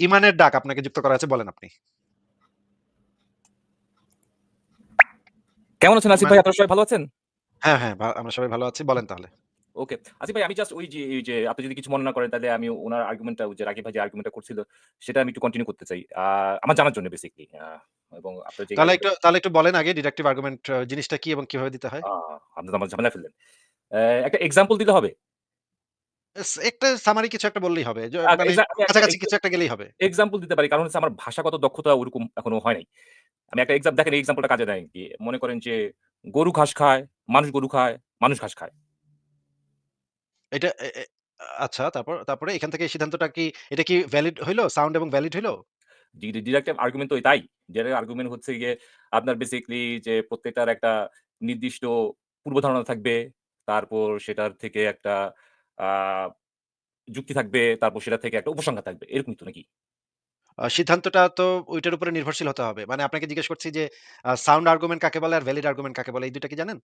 ইমানের ডাক আপনাকে যুক্ত করা আছে বলেন আপনি। কেমন আছেন আসিফ ভাই? আপনারা সবাই ভালো আছেন? হ্যাঁ, হ্যাঁ, আমরা সবাই ভালো আছি। বলেন তাহলে। ওকে। আসিফ ভাই আমি জাস্ট ওই যে এই যে আপনি যদি কিছু মনে না করেন তাহলে আমি উনার আর্গুমেন্ট টা যে রাকিব ভাই যে আর্গুমেন্ট টা করছিল সেটা আমি একটু কন্টিনিউ করতে চাই। আমার জানার জন্য বেসিক্যালি। এবং আপনি যে তাহলে একটু তাহলে একটু বলেন আগে ডিডাকটিভ আর্গুমেন্ট জিনিসটা কি এবং কীভাবে দিতে হয়? আপনি তো আমার ঝামেলায় ফেললেন। একটা এক্সাম্পল দিতে হবে? এস একটা সামারি কিছু একটা বললেই হবে। য আ মানে এক্সা আমি একটা কাছাকাছি কিছু একটা গেলেই হবে। এক্সাম্পল দিতে পারি। কারণ হচ্ছে আমার ভাষাগত দক্ষতা ওরকম এখনও হয় নাই। আমি একটা এক্সাম দেখেন এই এক্সাম্পল কাজে দেয় কি? মনে করেন যে গরু ঘাস খায়, মানুষ গরু খায়, মানুষ ঘাস খায়। এটা এ এ আচ্ছা তারপর তারপরে এখান থেকে এই সিদ্ধান্তটা কি এটা কি ভ্যালিড হইল? সাউন্ড এবং ভ্যালিড হইল? ডি ডিডাকটিভ আর্গুমেন্ট তো তাই। ডিডাকটিভ আর্গুমেন্ট হচ্ছে গিয়ে আপনার বেসিক্যালি যে প্রত্যেকটার একটা নির্দিষ্ট পূর্ব ধারণা থাকবে। তারপর সেটার থেকে একটা যুক্তি থাকবে। তারপর সেটা থেকে একটা উপসংহার থাকবে। এরকমই তো নাকি? সিদ্ধান্তটা তো ঐটার উপরে নির্ভরশীল হতে হবে। মানে আপনাকে জিজ্ঞেস করছি যে সাউন্ড আর্গুমেন্ট কাকে বলে আর ভ্যালিড আর্গুমেন্ট কাকে বলে? এই ২ টা কি জানেন?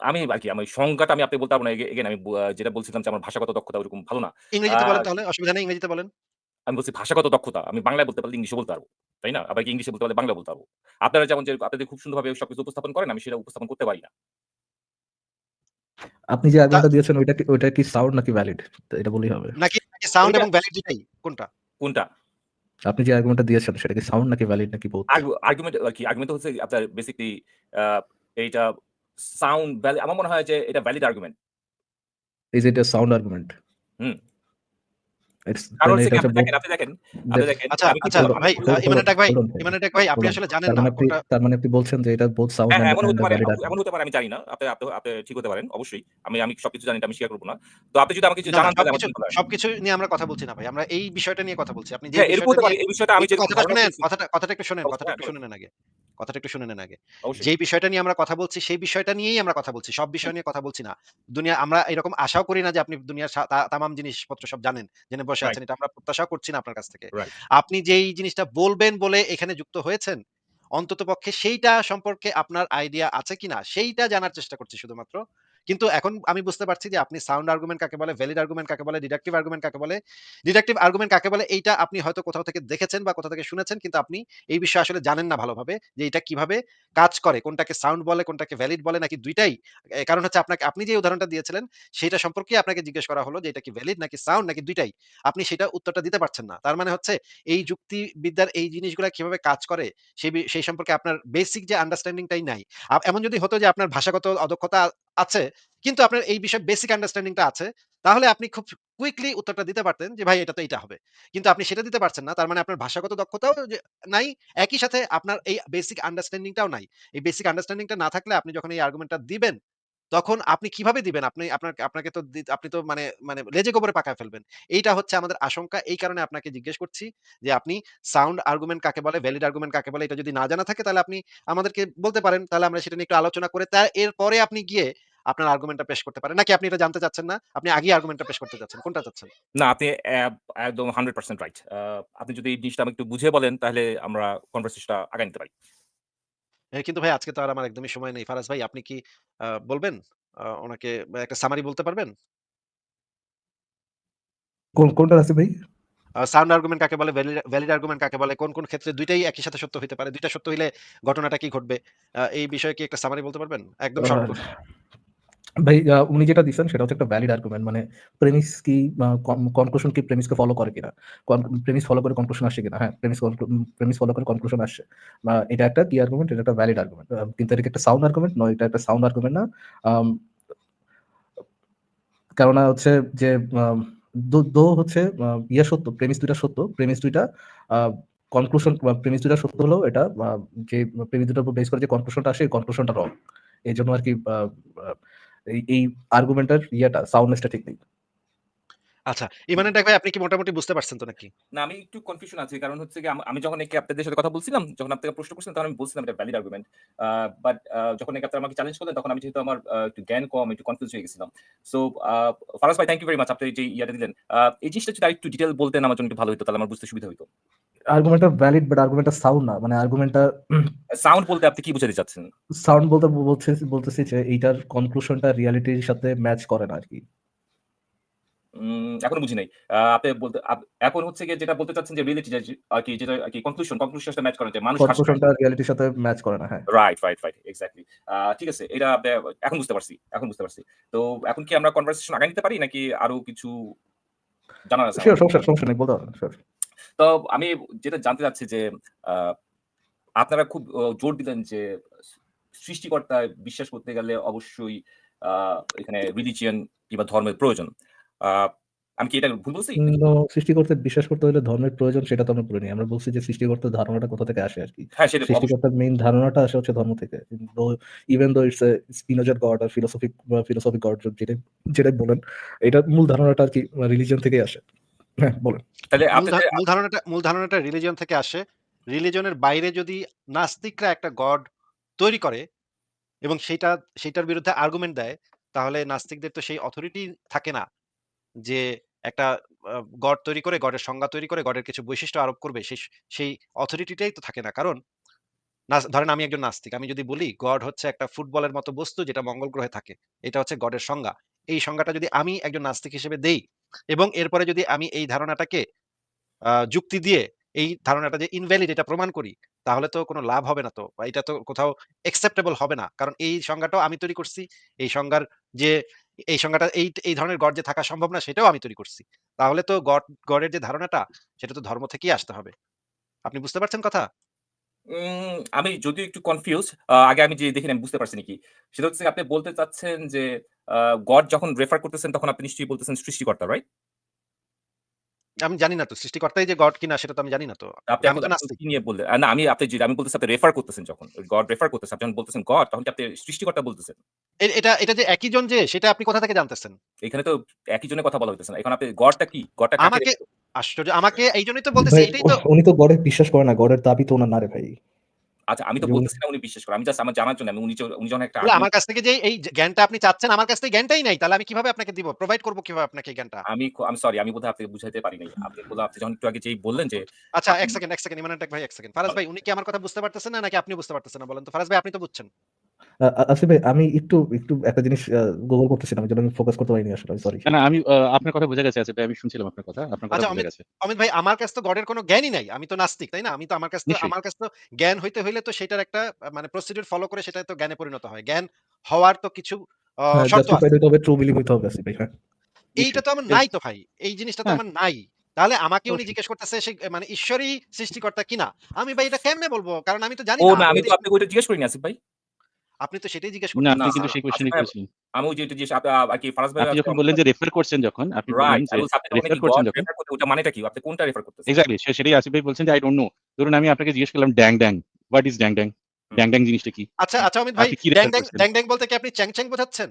আমি আরকি আমি সংজ্ঞাটা আমি আপনাকে বলতে পারব না। এগে আমি যেটা বলছিলাম যে আমার ভাষাগত দক্ষতা ওরকম ভালো না। ইংরেজিতে বলেন তাহলে অসুবিধা নেই ইংরেজিতে বলেন। আমি বলছি ভাষাগত দক্ষতা। আমি বাংলায় বলতে পারলে ইংলিশে বলতে পারব তাই না? আবার কি ইংলিশে বলতে পারলে বাংলা বলতে পারব আপনারা যেমন যে আপনাদের খুব সুন্দরভাবে সবকিছু উপস্থাপন করেন আমি সেটা উপস্থাপন করতে পারি না। আপনি যে আর্গুমেন্টটা দিয়েছেন ওইটা কি ওইটা কি সাউন্ড নাকি ভ্যালিড? এটা বলি হবে। নাকি সাউন্ড এবং ভ্যালিড দুটাই কোনটা? কোনটা? আপনি যে আর্গুমেন্টটা দিয়েছেন সেটা কি সাউন্ড নাকি ভ্যালিড নাকি বোথ? আর্গু আর্গুমেন্ট কি আর্গুমেন্ট হচ্ছে আপনার বেসিক্যালি এইটা সাউন্ড ভ্যালিড আমার মনে হয় যে এটা valid argument. Is it a sound argument? Hmm. তার মানে আপনি কোনটা তার মানে আপনি বলছেন যে এটা বোথ সাউন্ড অ্যান্ড এমনও অ্যান্ড হতে পারে এমন হতে পারে আমি জানি না। আপনি আপনি আপনি ঠিক হতে পারেন অবশ্যই। আমি আমি সবকিছু জানি এটা আমি স্বীকার করব না। তো আপনি যদি আমাকে কিছু না, না জানান সবকিছু জন্য ভালো। সবকিছু নিয়ে আমরা কথা বলছি না ভাই। আমরা এই বিষয়টা নিয়ে কথা বলছি। আপনি যে হ্যাঁ, এই বিষয়টা আমি কথাটা শুনেন, কথাটা কথাটা একটু শুনেন, কথাটা একটু বলেন। শুনে নেন আগে। কথাটা একটু শুনে নেন আগে। বিষয়টা নিয়ে আমরা কথা বলছি সেই বিষয়টা নিয়েই আমরা কথা বলছি। সব বিষয় নিয়ে কথা বলছি না। দুনিয়া আমরা এরকম আশাও করি না যে আপনি দুনিয়ার তামাম জিনিসপত্র সব জানেন, জেনে বসে আছেন। এটা আমরা প্রত্যাশা করছি না আপনার কাছ থেকে। আপনি যেই জিনিসটা বলবেন বলে এখানে যুক্ত হয়েছেন, অন্ততপক্ষে সেইটা সম্পর্কে আপনার আইডিয়া আছে কিনা সেইটা জানার চেষ্টা করছি শুধুমাত্র। কিন্তু এখন আমি বুঝতে পারছি যে আপনি সাউন্ড আর্গুমেন্ট কাকে বলে, ভ্যালিড আর্গুমেন্ট কাকে বলে, ডিডাকটিভ আর্গুমেন্ট কাকে বলে। ডিডাকটিভ আর্গুমেন্ট কাকে বলে এইটা আপনি হয়তো কোথাও থেকে দেখেছেন বা কোথাও থেকে শুনেছেন কিন্তু আপনি এই বিষয়ে আসলে জানেন না ভালোভাবে যে এটা কীভাবে কাজ করে। কোনটাকে সাউন্ড বলে, কোনটাকে ভ্যালিড বলে নাকি ২ টাই? এ কারণ হচ্ছে আপনাকে আপনি যে উদাহরণটা দিয়েছিলেন সেটা সম্পর্কে আপনাকে জিজ্ঞেস করা হলো যে এটা কি ভ্যালিড নাকি সাউন্ড নাকি দুইটাই আপনি সেটা উত্তরটা দিতে পারছেন না। তার মানে হচ্ছে এই যুক্তিবিদ্যার এই জিনিসগুলা কীভাবে কাজ করে সেই সেই সম্পর্কে আপনার বেসিক যে আন্ডারস্ট্যান্ডিং টাই নাই। এমন যদি হতো যে আপনার ভাষাগত অদক্ষতা আছে কিন্তু আপনার এই বিষয়ে বেসিক আন্ডারস্ট্যান্ডিং টা আছে, তাহলে আপনি খুব কুইকলি উত্তরটা দিতে পারতেন যে ভাই এটা তো এইটা হবে। কিন্তু আপনি সেটা দিতে পারছেন না। তার মানে আপনার ভাষাগত দক্ষতাও নাই, একই সাথে আপনার এই বেসিক আন্ডারস্ট্যান্ডিং টাও নাই। এই বেসিক আন্ডারস্ট্যান্ডিং টা না থাকলে আপনি যখন এই আর্গুমেন্টটা দিবেন, তখন আপনি কীভাবে দিবেন? আপনি আপনার আপনাকে তো আপনি তো মানে মানে লেজে গোবরে পাকায় ফেলবেন। এইটা হচ্ছে আমাদের আশঙ্কা। এই কারণে আপনাকে জিজ্ঞেস করছি যে আপনি সাউন্ড আর্গুমেন্ট কাকে বলে, ভ্যালিড আর্গুমেন্ট কাকে বলে এটা যদি না জানা থাকে তাহলে আপনি আমাদেরকে বলতে পারেন। তাহলে আমরা সেটা নিয়ে একটু আলোচনা করে তা এরপরে আপনি গিয়ে আপনার আর্গুমেন্টটা পেশ করতে পারেন। নাকি আপনি এটা জানতে চাচ্ছেন না? আপনি আগেই আর্গুমেন্টটা পেশ করতে চাচ্ছেন। কোনটা চাচ্ছেন? না আপনি একদম 100% রাইট। আপনি যদি এই জিনিসটা আমাকে একটু বুঝিয়ে বলেন তাহলে আমরা কনভারসেশন টা আগায় নিতে পারি। এ কিন্তু ভাই আজকে তো আর আমার একদমই সময় নেই। ফারাজ ভাই আপনি কি বলবেন? আ উনাকে একটা সামারি বলতে পারবেন? কোন কোনটা আছে ভাই? সাউন্ড আর্গুমেন্ট কাকে বলে, ভ্যালিড আর্গুমেন্ট কাকে বলে, কোন, কোন ক্ষেত্রে দুইটাই একই সাথে সত্য হইতে পারে। দুইটা সত্য হইলে ঘটনাটা কি ঘটবে? এই বিষয়ে কি একটা সামারি বলতে পারবেন? একদম শর্ট করে। ভাই উনি যেটা দিছেন সেটা হচ্ছে একটা ভ্যালিড আর্গুমেন্ট মানে প্রেমিস কি কনক্লুশন কি প্রেমিসকে ফলো করে কিনা? প্রেমিস ফলো করে কনক্লুশন আসে কিনা? হ্যাঁ, প্রেমিস প্রেমিস ফলো করে কনক্লুশন আসে এটা একটা কি আর্গুমেন্ট? এটা একটা ভ্যালিড আর্গুমেন্ট। কিন্তু এটা একটা সাউন্ড আর্গুমেন্ট? নয়, এটা একটা সাউন্ড আর্গুমেন্ট না। কেননা হচ্ছে যে দো হচ্ছে ইয়া সত্য, প্রেমিস দুইটা সত্য। প্রেমিস ২ টা আ কনক্লুশন প্রেমিস ২ টা সত্য হলেও এটা যে প্রেমিস ২ টার উপর বেস করে যে কনক্লুশনটা আসে এই কনক্লুশনটা রং। এজন্য আরকি আ আ এই এই আর্গুমেন্টের ইয়েটা সাউন্ডনেস টা ঠিক নেই। আচ্ছা, ইমানের ডাক ভাই আপনি কি মোটামুটি বুঝতে পারছেন তো নাকি? না আমি একটু কনফিউশন আছি। কারণ হচ্ছে গিয়ে আম যখন নাকি আপনাদের সাথে কথা বলছিলাম, যখন আপনাকে প্রশ্ন করছিলেন তখন আমি বলছিলাম এটা ভ্যালিড আর্গুমেন্ট। বাট যখন নাকি আপনারা আমাকে চ্যালেঞ্জ করলেন তখন আমি যেহেতু আমার একটু জ্ঞান কম, একটু কনফিউজ হয়ে গেছিলাম। সো আ ফারাজ ভাই থ্যাংক ইউ ভেরি মাচ আপনি যে ইয়াটা দিলেন। এই জিনিসটা যদি আরেকটু ডিটেইল বলতেন আমার জন্য একটু ভালো হতো তাহলে আমার বুঝতে সুবিধা হইতো। আর্গুমেন্টটা ভ্যালিড বাট আর্গুমেন্টটা সাউন্ড না। মানে আর্গুমেন্টটা সাউন্ড বলতে আপনি কি বুঝাতে চাচ্ছেন? সাউন্ড বলতে বলছে বলতেছি যে এইটার কনক্লুশনটা রিয়ালিটির সাথে ম্যাচ করে না আরকি। উম এখনও বুঝি নাই। আপনি বলতে এখন হচ্ছে গিয়ে যেটা বলতে চাচ্ছেন যে রিয়েলিটি যে আরকি যেটা আরকি কনক্লুশন, কনক্লুশন সাথে ম্যাচ করেন যে মানুষ কনক্লুশনটা রিয়ালিটির সাথে ম্যাচ করে না। হ্যাঁ। Right, right, right. Exactly. Uh ঠিক আছে। এটা আপনি এখন বুঝতে পারছি। এখন বুঝতে পারছি। তো এখন কি আমরা কনভারসেশন আগায় নিতে পারি নাকি আরও কিছু জানার আছে? সমস্যা সমস্যা নেই বলতে পারেন। তো আমি যেটা জানতে চাচ্ছি যে আপনারা খুব জোর দিলেন যে সৃষ্টিকর্তায় বিশ্বাস করতে গেলে অবশ্যই এখানে রিলিজিয়ন কিংবা ধর্মের প্রয়োজন। আমি কি এটা ভুল বলছি? সৃষ্টিকর্তা বিশ্বাস করতে হলে ধর্মের প্রয়োজন সেটা তো আমরা বলিনি। আমরা বলছি যে সৃষ্টিকর্তার ধারণাটা কোথা থেকে আসে আরকি। হ্যাঁ, সেটা সৃষ্টিকর্তার মেইন ধারণাটা আসে হচ্ছে ধর্ম থেকে। ইভেন দো ইটস এ স্পিনোজার গড আর ফিলোসফিক ফিলোসফিক গড যেটাই যেটাই বলেন, এটার মূল ধারণাটা আরকি রিলিজিয়ন থেকেই আসে। হ্যাঁ, বলেন। তাহলে মূল ধারণাটা মূল ধারণাটা রিলিজিয়ন থেকে আসে। রিলিজিয়নের বাইরে যদি নাস্তিকরা একটা গড তৈরি করে এবং সেইটা সেইটার বিরুদ্ধে আর্গুমেন্ট দেয়, তাহলে নাস্তিকদের তো সেই অথরিটি থাকে না যে একটা গড তৈরি করে, গডের সংজ্ঞা তৈরি করে, গডের কিছু বৈশিষ্ট্য আরোপ করবে। সেই সেই অথরিটিটাই তো থাকে না। কারণ নাস ধরেন আমি একজন নাস্তিক। আমি যদি বলি গড হচ্ছে একটা ফুটবলের মতো বস্তু যেটা মঙ্গল গ্রহে থাকে। এটা হচ্ছে গডের সংজ্ঞা। এই সংজ্ঞাটা যদি আমি একজন নাস্তিক হিসেবে দেই এবং এরপরে যদি আমি এই ধারণাটাকে যুক্তি দিয়ে এই ধারণাটা যে ইনভ্যালিড এটা প্রমাণ করি, তাহলে তো কোনো লাভ হবে না তো। বা এটা তো কোথাও অ্যাকসেপ্টেবল হবে না। কারণ এই সংজ্ঞাটাও আমি তৈরি করছি। এই সংজ্ঞার যে এই সংজ্ঞাটা এই এই ধরনের গড যে থাকা সম্ভব না সেটাও আমি তৈরি করছি। তাহলে তো গড গডের যে ধারণাটা সেটা তো ধর্ম থেকেই আসতে হবে। আপনি বুঝতে পারছেন কথা? আমি যদিও একটু কনফিউজ আগে আমি যে দেখিনি আমি বুঝতে পারছি নাকি। সেটা হচ্ছে আপনি বলতে চাচ্ছেন যে গড যখন রেফার করতেছেন তখন আপনি নিশ্চয়ই বলতেছেন সৃষ্টিকর্তা, রাইট? আমি জানি না তো সৃষ্টিকর্তাই যে গড কিনা সেটা তো আমি জানি না তো। আপনি আমি এখন নাস্তিক। কি নিয়ে বললেন? না আমি আপনি যে আমি বলতেছি আপনি রেফার করতেছেন যখন। গড রেফার করতেছেন। আপনি যখন বলতেছেন গড তখন কি আপনি সৃষ্টিকর্তা বলতেছেন? এটা এটা যে একই জন যে সেটা আপনি কোথা থেকে জানতেছেন? এখানে তো একই জনের কথা বলা হইতেছে না। এখন আপনি গডটা কি? গডটা আমাকে আশ্চর্য আমাকে এইজন্যই তো বলতেছি এটাই তো উনি তো গডে বিশ্বাস করে না। গডের দাবি তো উনার না রে ভাই। আচ্ছা আমি তো বলতেছি না উনি বিশ্বাস করে। আমি জাস্ট আমার জানার জন্য আমি উনি উনি যখন একটা আমার কাছ থেকে যে এই জ্ঞানটা আপনি চাচ্ছেন আমার কাছ থেকে জ্ঞানটাই নাই। তাহলে আমি কীভাবে আপনাকে দিব? প্রোভাইড করব কীভাবে আপনাকে জ্ঞানটা? আমি আমি সরি আমি বোধহয় আপনাকে বুঝাইতে পারি নাই। আপনি বলে আপনি যখন একটু আগে যেই বললেন যে আচ্ছা এক সেকেন্ড, এক সেকেন্ড ইমানান ভাই এক সেকেন্ড। ফারাজ ভাই উনি কি আমার কথা বুঝতে পারতেছেন না নাকি আপনি বুঝতে পারতেছেন না বলেন তো? ফারাজ ভাই আপনি তো বুঝছেন। আসিফ ভাই আমি একটু একটু একটা জিনিস গুগল করতেছিলাম। এজন্য আমি ফোকাস করতে পারিনি আসলে। আমি সরি। না, আমি আপনার কথা বোঝা গেছে আসিফ ভাই। আমি শুনছিলাম আপনার কথা। আপনার কথা আচ্ছা বোঝা গেছে। অমিত ভাই আমার কাছে তো গডের কোনো জ্ঞানই নাই। আমি তো নাস্তিক, তাই না? আমি তো আমার কাছে আমার কাছে তো জ্ঞান হইতে হইলে তো সেটার একটা মানে প্রসিডিউর ফলো করে সেটা তো জ্ঞানে পরিণত হয়। জ্ঞান হওয়ার তো কিছু হ্যাঁ, শর্ত আছে। হবে, ট্রু বিলিভ হইতে হবে আসিফ ভাই। হ্যাঁ। এইটা তো আমার নাই তো ভাই। এই জিনিসটা তো হ্যাঁ। আমার নাই। তাহলে আমাকে উনি জিজ্ঞেস করতেছে সে মানে ঈশ্বরই সৃষ্টিকর্তা কিনা? আমি ভাই এটা কেমনে বলব কারণ আমি তো জানি ও না। আমি তো আপনাকে ওইটা জিজ্ঞেস করিনি আসিফ ভাই। আপনি তো সেটাই জিজ্ঞেস না আপনি কিন্তু সেই ভাই করেছিলেন। আমি ওই যে জিজ্ঞেস আপ আরকি ফারাজ ভাই আপনি যখন বললেন যে রেফার করছেন যখন, আপনি রেফার করছেন যখন ওটা মানেটা কি? আপনি কোনটা রেফার করতেছেন? এক্সাক্টলি সে সেটাই আসিফ ভাই বলছেন যে আই ডোন্ট নো। ধরুন আমি আপনাকে জিজ্ঞেস করলাম ড্যাং ড্যাং। হোয়াট ইস ড্যাং ড্যাং? ড্যাং ড্যাং জিনিসটা কি? আচ্ছা, আচ্ছা অমিত ভাই কি ড্যাং ড্যাং ড্যাং ড্যাং বলতে কি আপনি চ্যাং চ্যাং বোঝাচ্ছেন?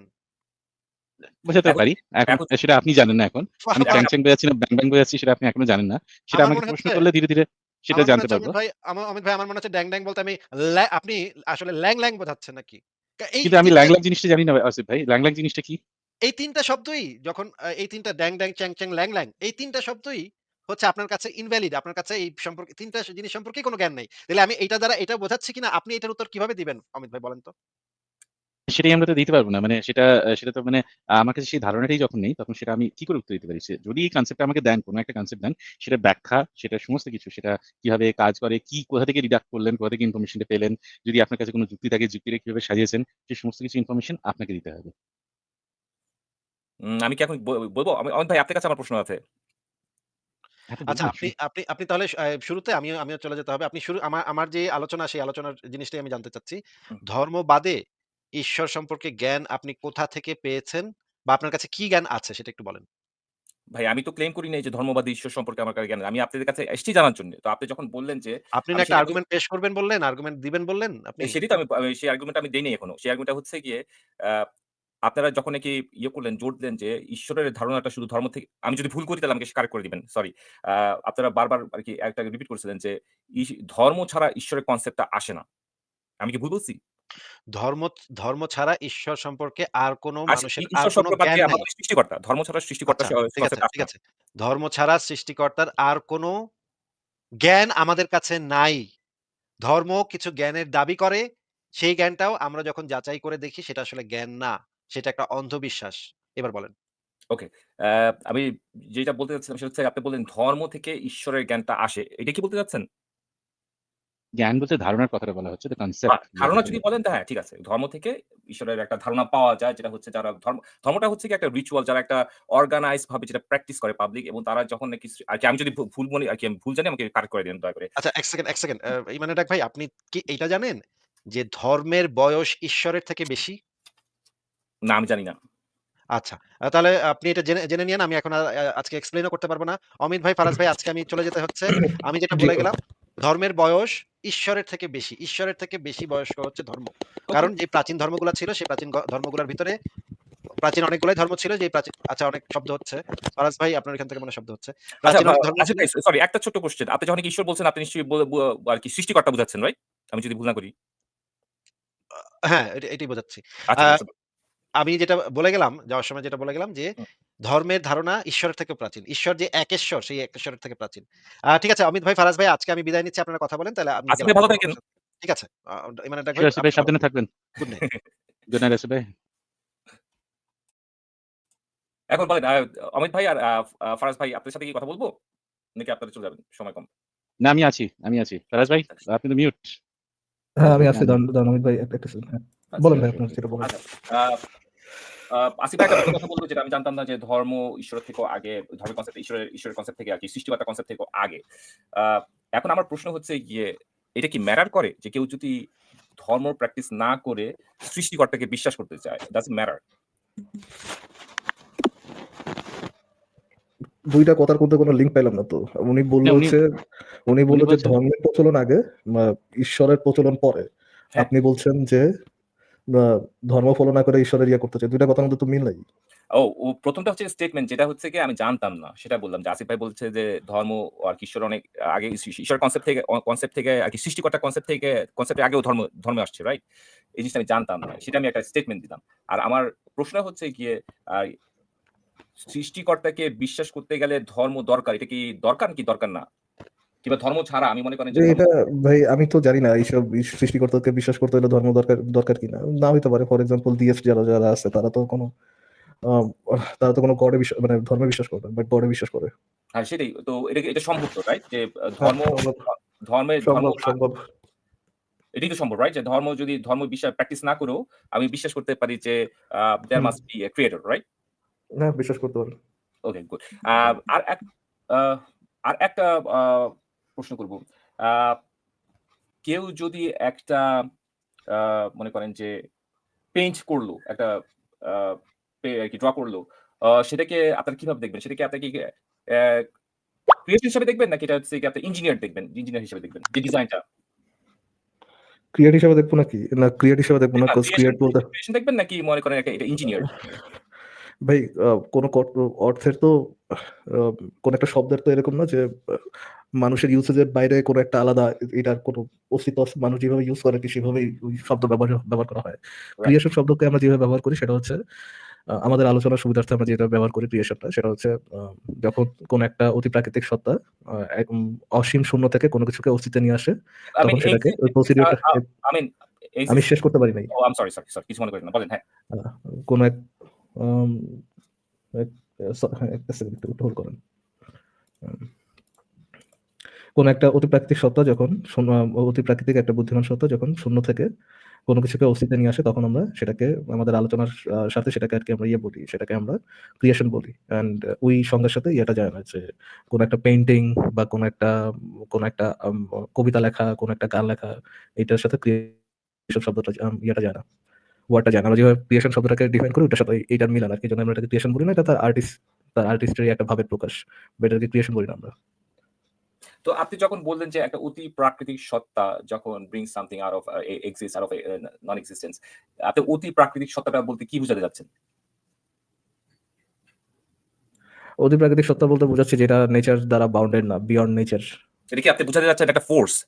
বোঝাতে পারি। এখন সেটা আপনি জানেন না এখন। আমি চ্যাং চ্যাং বোঝাচ্ছি না ব্যাং ব্যাং বোঝাচ্ছি সেটা আপনি এখনও জানেন না। সেটা আমাকে মনে প্রশ্ন করলে ধীরে, ধীরে সেটা জানতে পারব। ভাই আমা অমিত ভাই আমার মনে হচ্ছে ড্যাং ড্যাং বলতে আমি আপনি আসলে ল্যাং ল্যাং বোঝাচ্ছেন নাকি? এই কিন্তু আমি ল্যাং ল্যাং জিনিসটা জানি না আসিফ ভাই। ল্যাং ল্যাং জিনিসটা কি? এই ৩ টা শব্দই যখন এই তিনটা ড্যাং ড্যাং, চ্যাং চ্যাং, ল্যাং ল্যাং এই তিনটা শব্দই হচ্ছে আপনার কাছে ইনভ্যালিড। আপনার কাছে এই সম্পর্কে তিনটা জিনিস সম্পর্কে কোনো জ্ঞান নাই। তাহলে আমি এইটা দ্বারা এটা বোঝাচ্ছি কিনা আপনি এটার উত্তর কীভাবে দিবেন অমিত ভাই বলেন তো? সেটাই আমরা তো দিতে পারব না। মানে সেটা সেটা তো মানে আমার কাছে সেই ধারণাটাই যখন নেই তখন সেটা আমি কি করে উত্তর দিতে পারি? যদি এই কনসেপ্টটা আমাকে দেন, কোন একটা কনসেপ্ট দেন, সেটার ব্যাখ্যা, সেটা সমস্ত কিছু, সেটা কীভাবে কাজ করে, কি কোথা থেকে ডিডাক্ট করলেন, কোথা থেকে ইনফরমেশনটা পেলেন, যদি আপনার কাছে কোনো যুক্তি থাকে, যুক্তিটা কীভাবে সাজিয়েছেন, সে সমস্ত কিছু ইনফরমেশন আপনাকে দিতে হবে। আমি কি এখন বলব? আমি অমিত ভাই আপনার কাছে আমার প্রশ্ন আছে। হ্যাঁ, আচ্ছা আপনি আপনি আপনি তাহলে শুরুতে আমিও আমিও চলে যেতে হবে। আপনি শুরু আমার আমার যে আলোচনা সেই আলোচনার জিনিসটাই আমি জানতে চাচ্ছি। ধর্ম বাদে ঈশ্বর সম্পর্কে জ্ঞান আপনি কোথা থেকে পেয়েছেন বা আপনার কাছে কি জ্ঞান আছে সেটা একটু বলেন? ভাই আমি তো ক্লেম করি নাই যে ধর্মবাদী ঈশ্বর সম্পর্কে আমার কাছে জ্ঞান আমি আপনাদের কাছে এসেছি জানার জন্য। তো আপনি যখন বললেন যে আপনি না একটা আর্গুমেন্ট পেশ করবেন বললেন, আর্গুমেন্ট দিবেন বললেন আপনি? সেটাই তো আমি সেই আর্গুমেন্ট আমি দেই নাই এখনও। সেই আর্গুমেন্টটা হচ্ছে গিয়ে আপনারা যখন নাকি ইয়ে করলেন, জোর দিলেন যে ঈশ্বরের ধারণাটা শুধু ধর্ম থেকে আমি যদি ভুল করি তাহলে আমাকে কারেক্ট করে দিবেন। সরি। আপনারা বারবার আর কি একটা রিপিট করেছিলেন যে ধর্ম ছাড়া ঈশ্বরের কনসেপ্টটা আসে না। আমি কি ভুল বলছি? ধর্ম ধর্ম ছাড়া ঈশ্বর সম্পর্কে আর কোন মানুষের আর কোন জ্ঞান নাই। সৃষ্টিকর্তা। ধর্ম ছাড়া সৃষ্টিকর্তা আচ্ছা ঠিক আছে, ঠিক আছে। ধর্ম ছাড়া সৃষ্টিকর্তার আর কোন জ্ঞান আমাদের কাছে নাই। ধর্ম কিছু জ্ঞানের দাবি করে। সেই জ্ঞানটাও আমরা যখন যাচাই করে দেখি সেটা আসলে জ্ঞান না। সেটা একটা অন্ধবিশ্বাস। এবার বলেন। আ আমি যেটা বলতে চাচ্ছিলাম সেটা হচ্ছে আপনি বললেন ধর্ম থেকে ঈশ্বরের জ্ঞানটা আসে। এটা কি বলতে চাচ্ছেন? জ্ঞান বলতে ধারণার কথাটা বলা হচ্ছে, দ্যা কনসেপ্ট ধারণা যদি বলেন হ্যাঁ, ঠিক আছে। ধর্ম থেকে ঈশ্বরের একটা ধারণা পাওয়া যায় যেটা হচ্ছে যারা ধর্ম ধর্মটা হচ্ছে কি একটা রিচুয়াল যারা একটা অর্গানাইজ ভাবে যেটা প্র্যাকটিস করে পাবলিক এবং তারা যখন নাকি আরকি আমি যদি ভুল বলি আরকি আমি ভুল জানি আমাকে কারেক্ট করে দিবেন দয়া করে। আচ্ছা ১ সেকেন্ড, ১ সেকেন্ড। আ ইমানে ডাক ভাই আপনি কি এইটা জানেন? যে ধর্মের বয়স ঈশ্বরের থেকে বেশি? না আমি জানি না। আচ্ছা। তাহলে আপনি এটা জেনে জেনে নিয়েন। আমি এখন আজকে এক্সপ্লেইন ও করতে পারব না। অমিত ভাই, ফারাজ ভাই আজকে আমি চলে যেতে হচ্ছে। আমি যেটা বলে গেলাম, ধর্মের বয়স ঈশ্বরের থেকে বেশি। ঈশ্বরের থেকে বেশি বয়স্ক হচ্ছে ধর্ম। কারণ যে প্রাচীন ধর্মগুলো ছিল সেই প্রাচীন ধর্মগুলার ভিতরে প্রাচীন অনেকগুলাই ধর্ম ছিল যে প্রাচীন আচ্ছা অনেক শব্দ হচ্ছে। ফারাজ ভাই আপনার এখান থেকে মনে শব্দ হচ্ছে। আচ্ছা প্রাচীন ধর্ম আচ্ছা ভাই সরি একটা ছোট্ট কোয়েশ্চেন। আপনি যখন ঈশ্বর বলছেন আপনি নিশ্চয়ই ব আরকি সৃষ্টিকর্তা বুঝাচ্ছেন, রাইট? আমি যদি ভুল না করি। হ্যাঁ, এটা এটাই বোঝাচ্ছি। আচ্ছা, আচ্ছা। আমি যেটা বলে গেলাম, যাওয়ার সময় যেটা বলে গেলাম যে। ধর্মের ধারণা ঈশ্বরের থেকেও প্রাচীন। ঈশ্বর যে একেশ্বর, সেই একেশ্বরের থেকে প্রাচীন। ঠিক আছে অমিত ভাই, ফারাজ ভাই আজকে আমি বিদায় নিচ্ছি। আপনারা কথা বলেন। তাহলে গেলাম। ভাই ভালো থাকেন। ঠিক আছে। ইমানে ভাই আপনি সাবধানে থাকবেন। Good night. গুড নাইট ভাই। এখন বলেন অমিত ভাই আর ফারাজ ভাই আপনাদের সাথে কি কথা বলব? নাকি আপনারা চলে যাবেন? সময় কম। না আমি আছি, আমি আছি। ফারাজ ভাই আপনি তো মিউট। হ্যাঁ, আমি আছি। অমিত ভাই একটা হ্যাঁ। আচ্ছা, বলেন ভাই আচ্ছা, আপনার আচ্ছা। আচ্ছা। আ আ আসিফ ভাই একটা কথা বলল যেটা আমি জানতাম না যে ধর্ম ঈশ্বরের থেকেও আগে ধর্মের কনসেপ্ট ঈশ্বরের ঈশ্বরের কনসেপ্ট থেকে আরকি সৃষ্টিকর্তা কনসেপ্ট থেকেও আগে। এখন আমার প্রশ্ন হচ্ছে গিয়ে এটা কি ম্যাটার করে যে কেউ যদি ধর্ম প্র্যাকটিস না করে সৃষ্টিকর্তাকে বিশ্বাস করতে চায়? Does matter? ২ টা কথার মধ্যে কোনো লিঙ্ক পাইলাম না তো। উনি বলল উনি হচ্ছে উনি বলল যে ধর্মের প্রচলন আগে, ঈশ্বরের প্রচলন পরে। হ্যাঁ। আপনি বলছেন যে ধর্ম ফলো না করে ঈশ্বরের ইয়ে করতে চায়। ২ টা কথার মধ্যে তো মিল নাই। ও, ১ম হচ্ছে স্টেটমেন্ট যেটা হচ্ছে গিয়ে আমি জানতাম না। সেটা বললাম যে আসিফ ভাই বলছে যে ধর্ম আর ঈশ্বর অনেক আগে ঈশ্বর কনসেপ্ট থেকে কনসেপ্ট থেকে আরকি সৃষ্টিকর্তা কনসেপ্ট থেকে কনসেপ্ট আগেও ধর্ম ধর্মে আসছে, রাইট? এই জিনিসটা আমি জানতাম না। সেটা আমি একটা স্টেটমেন্ট দিলাম। আর আমার প্রশ্ন হচ্ছে গিয়ে সৃষ্টিকর্তাকে বিশ্বাস করতে গেলে ধর্ম দরকার। এটা কি দরকার কি দরকার না? কিংবা ধর্ম ছাড়া আমি মনে করেন যে এটা ভাই আমি তো জানি না এইসব সৃষ্টিকর্তাকে বিশ্বাস করতে হলে ধর্ম দরকার দরকার কিনা। না হইতে পারে। ফর এক্সাম্পল ডিএস যারা, যারা আছে তারা তো কোনো তারা তো কোনো গডে বিশ্বাস মানে ধর্মে বিশ্বাস করে বাট গডে বিশ্বাস করে। হ্যাঁ, সেটাই। তো এটা এটা সম্ভব তো, রাইট? যে হ্যাঁ, ধর্ম সম্ভব। ধর্মের ধর্ম সম্ভব, এটাই তো সম্ভব, রাইট? যে ধর্ম যদি ধর্ম বিশ্বাস প্র্যাকটিস না করেও আমি বিশ্বাস করতে পারি যে there must be a creator, right? না বিশ্বাস করতে পারে। ওকে, গুড। আর এক আর একটা প্রশ্ন করব। কেউ যদি একটা মনে করেন যে পেইন্ট করল, একটা আ পে আরকি ড্র করল। সেটাকে আপনারা কীভাবে দেখবেন? সেটা কি আপনি কি অ্যা ক্রিয়েশন হিসেবে দেখবেন নাকি এটা হচ্ছে কি আপনি ইঞ্জিনিয়ার দেখবেন? ইঞ্জিনিয়ার হিসেবে দেখবেন? যে ডিজাইনটা। ক্রিয়েট হিসেবে দেখব নাকি? না ক্রিয়েট হিসেবে দেখব না। ক্রিয়েট বলতে দেখবেন নাকি মনে করেন এটা ইঞ্জিনিয়ার? ভাই কোনো অর্থের তো কোনো একটা শব্দের তো এরকম না যে মানুষের ইউসেজ এর বাইরে কোনো একটা আলাদা এটার কোনো অস্তিত্ব মানুষ যেভাবে ইউজ করে ওই শব্দ ব্যবহার ব্যবহার করা হয়। ক্রিয়েশন শব্দকে আমরা যেভাবে ব্যবহার করি সেটা হচ্ছে আমাদের আলোচনার সুবিধার্থে আমরা যেটা ব্যবহার করি ক্রিয়েশনটা সেটা হচ্ছে যখন কোনো একটা অতি প্রাকৃতিক সত্তা অসীম শূন্য থেকে কোনো কিছুকে অস্তিত্বে নিয়ে আসে তখন সেটাকে আমি শেষ করতে পারি নাই। Sorry, sorry. কিছু মনে করেন না। বলেন, হ্যাঁ। কোনো এক একটা সেকেন্ড একটু হোল্ড করেন। উম কোনো একটা অতি প্রাকৃতিক সত্তা যখন শূন্য অতি প্রাকৃতিক একটা বুদ্ধিমান সত্তা যখন শূন্য থেকে কোনো কিছুকে অস্তিত্বে নিয়ে আসে তখন আমরা সেটাকে আমাদের আলোচনার সাথে সেটাকে আর কি আমরা ইয়ে বলি। সেটাকে আমরা ক্রিয়েশন বলি। অ্যান্ড ওই সঙ্গের সাথে ইয়েটা যায় না যে কোনো একটা পেন্টিং বা কোনো একটা কোনো একটা কবিতা লেখা, কোনো একটা গান লেখা এটার সাথে ক্রিয়েশন শব্দটা ইয়েটা যায় না। ওয়ার্ডটা যায় না। আমরা যেভাবে ক্রিয়েশন শব্দটাকে ডিফাইন করি ওটার সাথে এইটার মিল আরকি। এজন্য আমরা এটাকে ক্রিয়েশন বলি না। এটা তার আর্টিস্ট তার আর্টিস্টেরই একটা ভাবের প্রকাশ। বাট এটাকে ক্রিয়েশন বলি না আমরা। তো আপনি যখন বললেন যে একটা অতি প্রাকৃতিক সত্তা যখন brings something out of uh, exist of non existence আপনি অতি প্রাকৃতিক সত্তাটা বলতে কি বোঝাতে যাচ্ছেন? অতি প্রাকৃতিক সত্তা বলতে বোঝাচ্ছি যেটা নেচার দ্বারা বাউন্ডেড না, বিয়ন্ড নেচার। এটা কি আপনি বোঝাতে যাচ্ছেন একটা ফোর্স?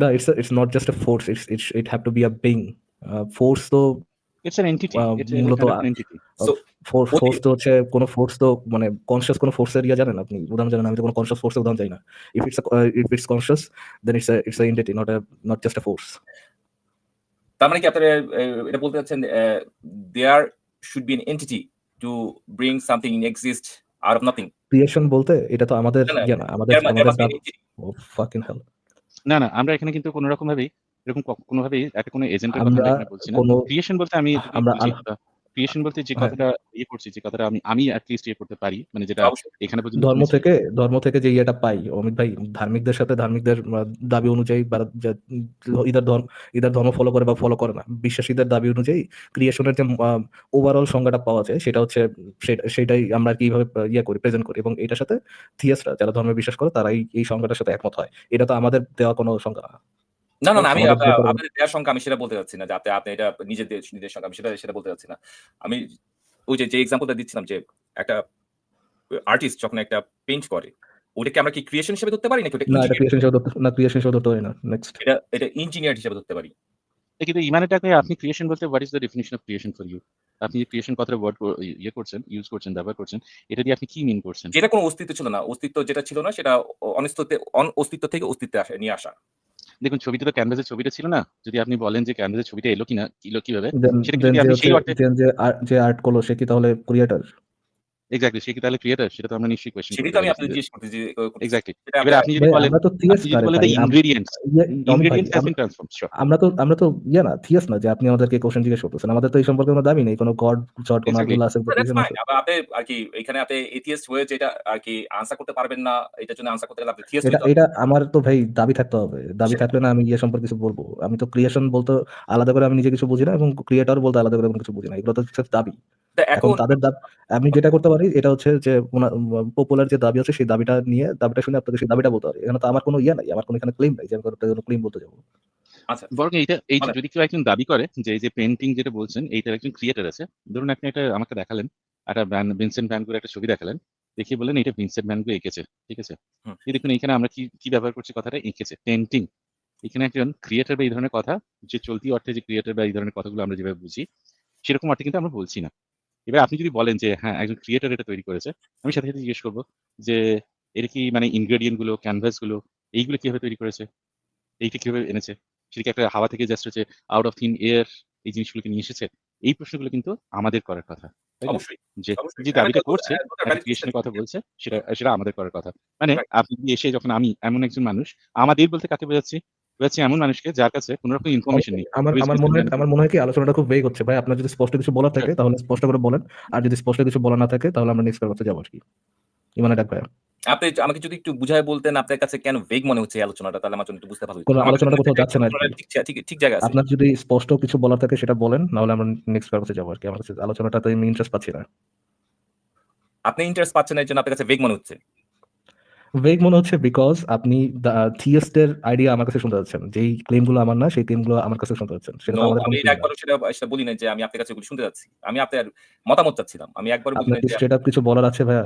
না, it's it's not just a force, it's it's it have to be a being. A force তো ইটস অ্যান এন্টিটি। মূলত kind of a an entity. So for অতি ফোর্স তো হচ্ছে কোনো ফোর্স তো মানে কনসিয়াস কোনো ফোর্সের ইয়ে জানেন আপনি? উদাহরণ জানেন? আমি তো কোনো কনসিয়াস ফোর্সের উদাহরণ জানি না। If it's if it's conscious then it's it's a entity not a not just a force. তার মানে কি আপনারা এটা বলতে চাচ্ছেন uh, there should be an entity to bring something in exist out nothing nothing. Creation বলতে এটা তো আমাদের না, ইয়ে আমাদের আমাদের be. ফাকিং হেল না, না আমরা এখানে কিন্তু কোনো রকম ভাবেই এরকম কোনো কোনোভাবেই একটা কোনো এজেন্টের কথা আমরা আমরা এখানে বলছি না। ক্রিয়েশন বলতে আমি আমরা ক্রিয়েশন বলতে যে হ্যাঁ। কথাটা ইয়ে করছি, যে কথাটা আমি আমি এট লিস্ট ইয়ে করতে পারি মানে যেটা এখানে পর্যন্ত ধর্ম থেকে ধর্ম থেকে যে ইয়েটা পাই অমিত ভাই ধার্মিকদের সাথে ধার্মিকদের দাবি অনুযায়ী ইদার ধর্ম ইদার ধর্ম ফলো করে বা ফলো করে না বিশ্বাসীদের দাবি অনুযায়ী ক্রিয়েশনের যে ওভারঅল সংজ্ঞাটা পাওয়া যায় সেটা হচ্ছে সেটাই আমরা কীভাবে ইয়ে করি প্রেজেন্ট করি এবং এটার সাথে থিয়াসরা যারা ধর্মে বিশ্বাস করে তারাই এই সংজ্ঞাটার সাথে একমত হয় এটা তো আমাদের দেওয়া কোনো সংজ্ঞা না। না, না, না, আমি আপনাদের দেয়ার সংখ্যা আমি সেটা বলতে চাচ্ছি না যে আপনি এটা নিজেদের নিজের সংখ্যা আমি সেটা সেটা বলতে চাচ্ছি না। আমি ওই যে যে এক্সাম্পলটা দিচ্ছিলাম যে একটা আর্টিস্ট যখন একটা পেইন্ট করে ওটাকে আমরা কি ক্রিয়েশন হিসেবে ধরতে পারি নাকি ওটা না এটা ক্রিয়েশন হিসেবে ধরতে- না ক্রিয়েশন হিসেবে ধরতে পারি না নেক্সট এটা এটা ইঞ্জিনিয়ার হিসেবে ধরতে পারি। কিন্তু ইমানেটাকে আপনি ক্রিয়েশন বলতে what is the definition of creation for you? আপনি যে ক্রিয়েশন কথাটা ওয়ার্ড ইয়ে করছেন, ইউজ করছেন, ব্যবহার করছেন, এটা দিয়ে আপনি কি মিন করছেন? যেটা কোনো অস্তিত্ব ছিল না। অস্তিত্ব যেটা ছিল না সেটা অ অন অস্তিত্ব থেকে অস্তিত্বে আসে নিয়ে আসা। দেখুন ছবিতে তো ক্যানভাসের ছবিটা ছিল না। যদি আপনি বলেন যে ক্যানভাসের ছবিটা এলো কিনা, এলো কীভাবে? সেটা কি যে আপনি সেই অর্থে যে যে আর্ট করল সে কি তাহলে ক্রিয়েটর এক্সাক্টলি সে কি তাহলে ক্রিয়েটর? সেটা তো আমরা নিশ্চয়ই কোয়েশ্চেন সেটাই করতে তো আমি আপনাকে জিজ্ঞেস করতেছি যে। সেটা এবারে আপনি যদি বলেন আমরা তো থিয়াস ingredients has um- been transformed, sure. আমরা তো আমরা তো ইয়ে না থিয়াস না যে আপনি আমাদেরকে কোশ্চেন জিজ্ঞেস করতেছেন আমাদের তো এই সম্পর্কে কোনো দাবি নেই কোনো গড কোনো. আছে কিছু আপনি আর কি এখানে আপনি এথিয়েস্ট হয়ে যেটা আর কি আনসার করতে পারবেন না এটার জন্য আনসার করতে গেলে আপনি থিয়েস্ট এটা হবে। এটা আমার তো ভাই দাবি থাকতে হবে দাবি থাকলে না আমি ইয়ে সম্পর্কে কিছু বলব আমি তো ক্রিয়েশন বলতে আলাদা করে আমি নিজে কিছু বুঝি না এবং ক্রিয়েটর বলতে আলাদা করে আমি কিছু বুঝি না এগুলো তো দাবি এখন তাদের আমি যেটা করতে পারি এটা হচ্ছে যে পপুলার যে দাবি আছে সেই দাবিটা নিয়ে দাবিটা শুনে আপনাদের সেই দাবিটা বলতে পারি এখানে তো আমার কোনো ইয়ে নাই আমার কোনো এখানে ক্লেম নাই যে আমি কোনো ক্লেম বলতে যাব। আচ্ছা। বরং এইটা এই মানে- যদি কেউ একজন দাবি করে যে এই যে পেইন্টিং যেটা বলছেন এইটার একজন ক্রিয়েটর আছে ধরুন আপনি একটা আমাকে দেখালেন একটা ভ্যান ভিনসেন্ট ভ্যান একটা ছবি দেখালেন দেখিয়ে বললেন এটা ভিনসেন্ট ভ্যান এঁকেছে ঠিক আছে। এই দেখুন এখানে আমরা কি কি ব্যবহার করছি কথাটা এঁকেছে পেন্টিং এখানে একজন ক্রিয়েটর বা এই ধরনের কথা যে চলতি অর্থে যে ক্রিয়েটর বা এই ধরনের কথাগুলো আমরা যেভাবে বুঝি সেরকম অর্থে কিন্তু আমরা বলছি না। এবার আপনি যদি বলেন যে হ্যাঁ একজন ক্রিয়েটর এটা তৈরি করেছে আমি সাথে সাথে জিজ্ঞেস করব যে এটা কি মানে ইনগ্রেডিয়েন্টগুলো ক্যানভাসগুলো এইগুলো কীভাবে তৈরি করেছে? এইটা কীভাবে এনেছে? সেটা কি একটা হাওয়া থেকে জাস্ট হচ্ছে আউট অফ থিন এয়ার এই জিনিসগুলোকে নিয়ে এসেছে? এই প্রশ্নগুলো কিন্তু আমাদের করার কথা তাই না? যে। যে দাবিটা করছে ক্রিয়েশনের কথা বলছে সেটা সেটা আমাদের করার কথা। মানে আপনি এসে যখন আমি এমন একজন মানুষ আমাদের বলতে কাকে বোঝাচ্ছি? এমন মানুষকে যার কাছে কোনো রকম ইনফরমেশন নেই। আমার আমার মনে হয় আমার মনে হয় কি আলোচনাটা খুব বেগ হচ্ছে। ভাই আপনার যদি স্পষ্ট কিছু বলার থাকে তাহলে স্পষ্ট করে বলেন। আর যদি স্পষ্ট কিছু বলা না থাকে তাহলে আমরা নেক্সট করতে যাব আর কি। ইমানে ডাক ভাই আপনি আমাকে যদি একটু বুঝায় বলতেন আপনার কাছে কেন ভেগ মনে হচ্ছে আলোচনাটা তাহলে আমার জন্য একটু বুঝতে ভালো হতো। আলোচনাটা কোথাও যাচ্ছে না ঠিক ঠিক ঠিক জায়গায় আছে। আপনার যদি স্পষ্ট কিছু বলার থাকে সেটা বলেন নাহলে আমরা নেক্সট করতে যাব আর কি। আমার কাছে আলোচনাটাতে আমি ইন্টারেস্ট পাচ্ছি না। আপনি ইন্টারেস্ট পাচ্ছেন এর জন্য আপনার কাছে ভেগ মনে হচ্ছে। ভেগ মনে হচ্ছে বিকজ আপনি থিয়েস্টের আইডিয়া আমার কাছে শুনতে যাচ্ছেন। যেই ক্লেমগুলো আমার না সেই ক্লেমগুলো আমার কাছে শুনতে যাচ্ছেন। সেটা আমাদের আমি। একবারও সেটা সেটা বলি না যে আমি আপনার কাছে শুনতে যাচ্ছি। আমি আপনার মতামত চাচ্ছিলাম। আমি একবার বলি না আপ কিছু বলার আছে ভাই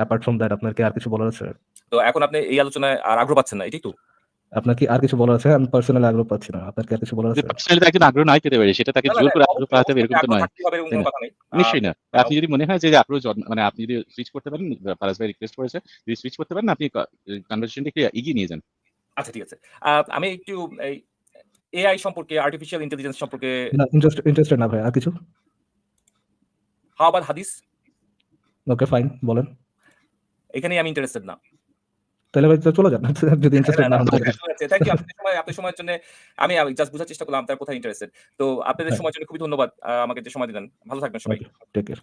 অ্যাপার্ট ফ্রম দ্যাট আপনার কি আর কিছু বলার আছে? তো এখন আপনি এই আলোচনায় আর আগ্রহ পাচ্ছেন না এটাই তো? আপনার কি আর কিছু বলার আছে? আমি পার্সোনালি আগ্রহ পাচ্ছি না। আপনার কি আর কিছু বলার আছে? পার্সোনালি একজন আগ্রহ নাই পেতে পারে সেটা তাকে জোর করে আগ্রহ পাওয়াতে হবে এরকম তো নয়। নিশ্চয়ই না। আপনি যদি মনে হয় যে আগ্রহ মানে আপনি যদি সুইচ করতে পারেন ফারাজ ভাই রিকোয়েস্ট করেছে যদি সুইচ করতে পারেন আপনি কনভারসেশনটা একটু এগিয়ে নিয়ে যান। আচ্ছা ঠিক আছে। আমি একটু এই এআই সম্পর্কে আর্টিফিশিয়াল ইন্টেলিজেন্স সম্পর্কে না ইন্টারেস্ট ইন্টারেস্টেড না ভাই আর কিছু? হাউ আবাউট হাদিস ওকে ফাইন বলেন। এখানেই আমি ইন্টারেস্টেড না। তাহলে ভাই চলে যান যদি ইন্টারেস্টেড না হন থ্যাংক ইউ আপনাদের সময় আপনার সময়ের জন্য আমি জাস্ট বোঝার চেষ্টা করলাম আপনার কোথায় ইন্টারেস্টেড তো আপনাদের হ্যাঁ। সময়ের জন্য খুবই ধন্যবাদ আমাকে যে সময় দিলেন ভালো থাকবেন সবাই টেক কেয়ার